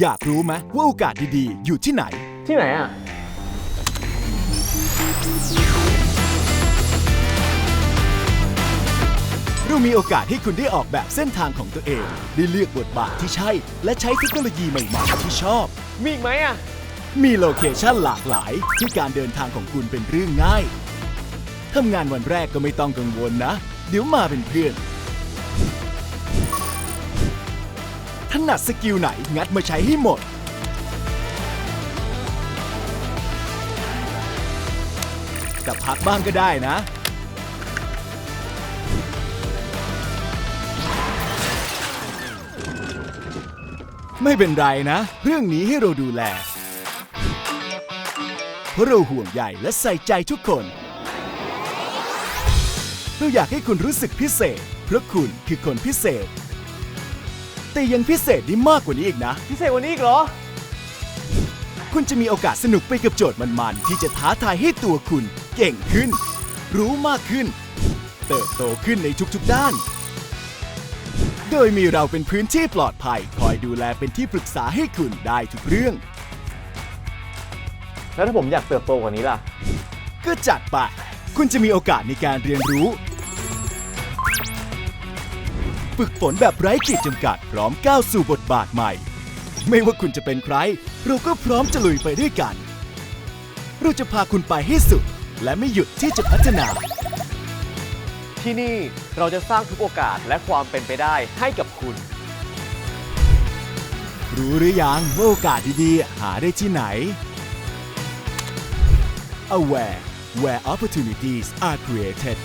อยากรู้ไหมว่าโอกาสดีๆ อยู่ที่ไหน ที่ไหนอะ เรามีโอกาสให้คุณได้ออกแบบเส้นทางของตัวเอง ได้เลือกบทบาทที่ใช่ และใช้เทคโนโลยีใหม่ๆที่ชอบ มีอีกไหมอะ มีโลเคชั่นหลากหลายที่การเดินทางของคุณเป็นเรื่องง่าย ทำงานวันแรกก็ไม่ต้องกังวลนะ เดี๋ยวมาเป็นเพื่อน ถนัดสกิลไหนงัดมาใช้ให้หมด แต่พักบ้างก็ได้นะ ไม่เป็นไรนะ เรื่องนี้ให้เราดูแล เพราะเราห่วงใยและใส่ใจทุกคน เราอยากให้คุณรู้สึกพิเศษ เพราะคุณคือคนพิเศษ แต่ยังพิเศษได้มากกว่านี้อีกนะ พิเศษกวันนี้อีกเหรอ คุณจะมีโอกาสสนุกไปกับโจทย์มันๆ ที่จะท้าทายให้ตัวคุณ เก่งขึ้น รู้มากขึ้น เติบโตขึ้นในทุกๆด้าน โดยมีเราเป็นพื้นที่ปลอดภัย คอยดูแลเป็นที่ปรึกษาให้คุณได้ทุกเรื่อง แล้วถ้าผมอยากเติบโตกว่านี้ล่ะ ก็จัดไป คุณจะมีโอกาสในการเรียนรู้ ฝึกฝนแบบไร้ขีดจำกัด พร้อมก้าวสู่บทบาทใหม่ ไม่ว่าคุณจะเป็นใคร เราก็พร้อมจะลุยไปด้วยกัน เราจะพาคุณไปให้สุด และไม่หยุดที่จะพัฒนา ที่นี่เราจะสร้างทุกโอกาสและความเป็นไปได้ให้กับคุณ รู้หรือยังว่าโอกาสดีๆ หาได้ที่ไหน Aware where opportunities are created